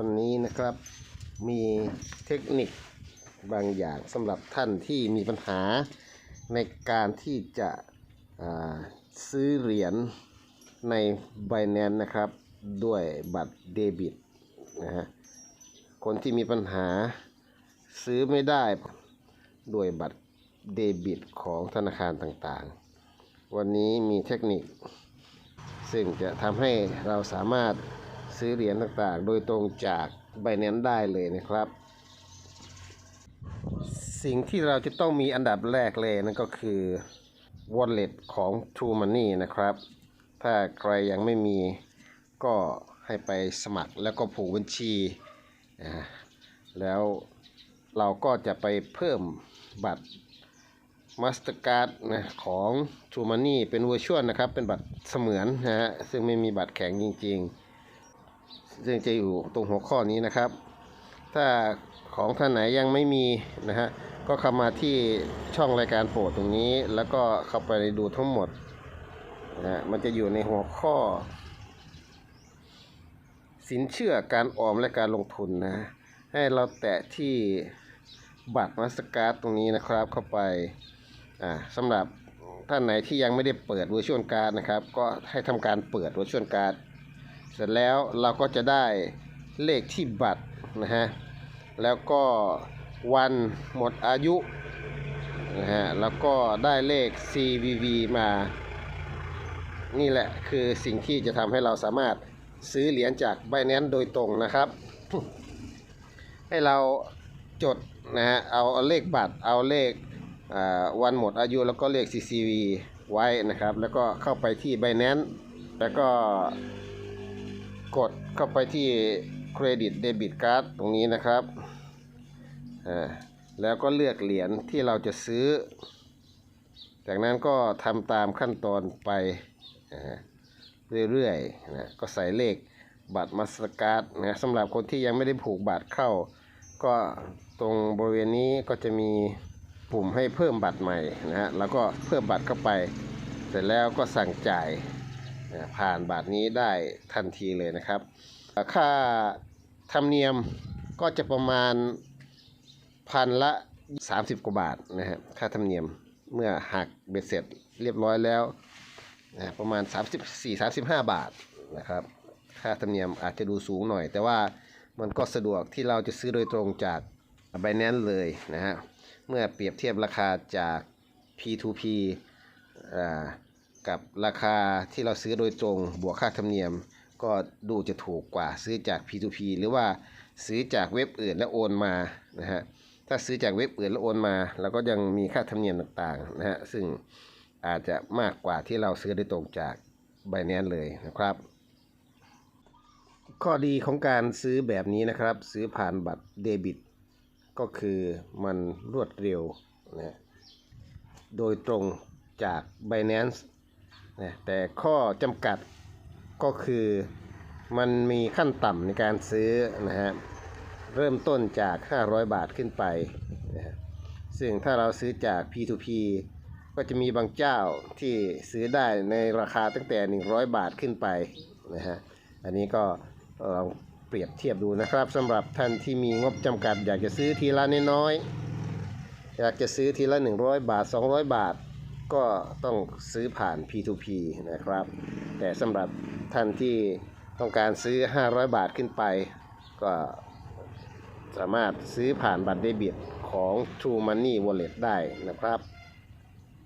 วันนี้นะครับมีเทคนิคบางอย่างสำหรับท่านที่มีปัญหาในการที่จะซื้อเหรียญใน Binance นะครับ ด้วยบัตรเดบิตนะฮะคนที่มีปัญหาซื้อไม่ได้ด้วยบัตรเดบิตของธนาคารต่างๆ วันนี้มีเทคนิค ซึ่งจะทำให้เราสามารถ ซื้อเหรียญต่างๆ โดยตรงจาก Binance ได้เลยนะครับ สิ่งที่เราจะต้องมีอันดับแรกเลยนั่นก็คือ Wallet ของ True Money นะครับ ถ้าใครยังไม่มีก็ให้ไปสมัครแล้วก็ผูกบัญชีแล้วเราก็จะไปเพิ่มบัตร Mastercard นะของ True Money เป็นเวอร์ชวลนะครับ เป็นบัตรเสมือนนะฮะ ซึ่งไม่มีบัตรแข็งจริง ๆ ซึ่งจะอยู่ตรงหัวข้อนี้นะครับ ถ้าของท่านไหนยังไม่มีนะฮะก็เข้ามาที่ช่องรายการโปรดตรงนี้ แล้วก็เข้าไปดูทั้งหมดนะฮะมันจะอยู่ในหัวข้อ สินเชื่อการออมและการลงทุนนะ ให้เราแตะที่บัตรมาสการ์ดตรงนี้นะครับเข้าไปอ่าสำหรับท่านไหนที่ยังไม่ได้เปิด Virtual Card นะครับ ก็ให้ทำการเปิด Virtual Card เสร็จแล้วเราก็จะได้เลขที่บัตรนะฮะ แล้วก็วันหมดอายุนะฮะ แล้วก็ได้เลข CVV มา นี่แหละคือสิ่งที่จะทำให้เราสามารถซื้อเหรียญจาก Binance โดยตรงนะครับ ให้เราจดนะฮะ เอาเลขบัตร เอาเลขวันหมดอายุแล้วก็เลข CCV ไว้นะครับ แล้วก็เข้าไปที่ Binance แล้วก็ กดเข้าไปที่เครดิตเดบิตการ์ดตรงนี้นะครับ อ่า แล้วก็เลือกเหรียญที่เราจะซื้อ จากนั้นก็ทำตามขั้นตอนไปเรื่อยๆนะก็ใส่เลขบัตรมาสการ์ดนะสำหรับคนที่ยังไม่ได้ผูกบัตรเข้า ก็ตรงบริเวณนี้ก็จะมีปุ่มให้เพิ่มบัตรใหม่นะฮะแล้วก็เพิ่มบัตรเข้าไป เสร็จแล้วก็สั่งจ่าย ผ่านบัตรนี้ได้ทันทีเลยนะครับ ค่าธรรมเนียมก็จะประมาณพันละ 30 กว่าบาทนะฮะค่าธรรมเนียมเมื่อหักเบ็ดเสร็จเรียบร้อยแล้วนะประมาณ 34-35 บาทนะครับ ค่าธรรมเนียมอาจจะดูสูงหน่อย แต่ว่ามันก็สะดวกที่เราจะซื้อโดยตรงจาก Binance เลยนะฮะเมื่อเปรียบเทียบราคาจาก P2P อ่า กับราคาที่เราซื้อโดยตรงบวกค่าธรรมเนียม ก็ดูจะถูกกว่าซื้อจาก P2P หรือว่าซื้อจากเว็บอื่นแล้วโอนมานะฮะถ้าซื้อจากเว็บอื่นแล้วโอนมาเราก็ยังมีค่าธรรมเนียมต่างๆนะฮะซึ่งอาจจะมากกว่าที่เราซื้อโดยตรงจาก Binance เลยนะครับ ข้อดีของการซื้อแบบนี้นะครับ ซื้อผ่านบัตรเดบิต ก็คือมันรวดเร็วนะโดยตรงจาก Binance นะแต่ข้อจำกัดก็คือมันมีขั้นต่ำในการซื้อนะฮะเริ่มต้นจาก 500 บาทขึ้นไปนะซึ่งถ้าเราซื้อจาก P2P ก็จะมีบางเจ้าที่ซื้อได้ในราคาตั้งแต่ 100 บาทขึ้นไปนะฮะอันนี้ก็ลองเปรียบเทียบดูนะครับสำหรับท่านที่มีงบจำกัด อยากจะซื้อทีละน้อยๆอยากจะซื้อทีละ 100 บาท 200 บาท ก็ต้องซื้อผ่าน P2P นะครับ แต่สำหรับท่านที่ต้องการซื้อ 500 บาทขึ้นไป ก็สามารถซื้อผ่านบัตรเดบิตของ True Money Wallet ได้นะครับ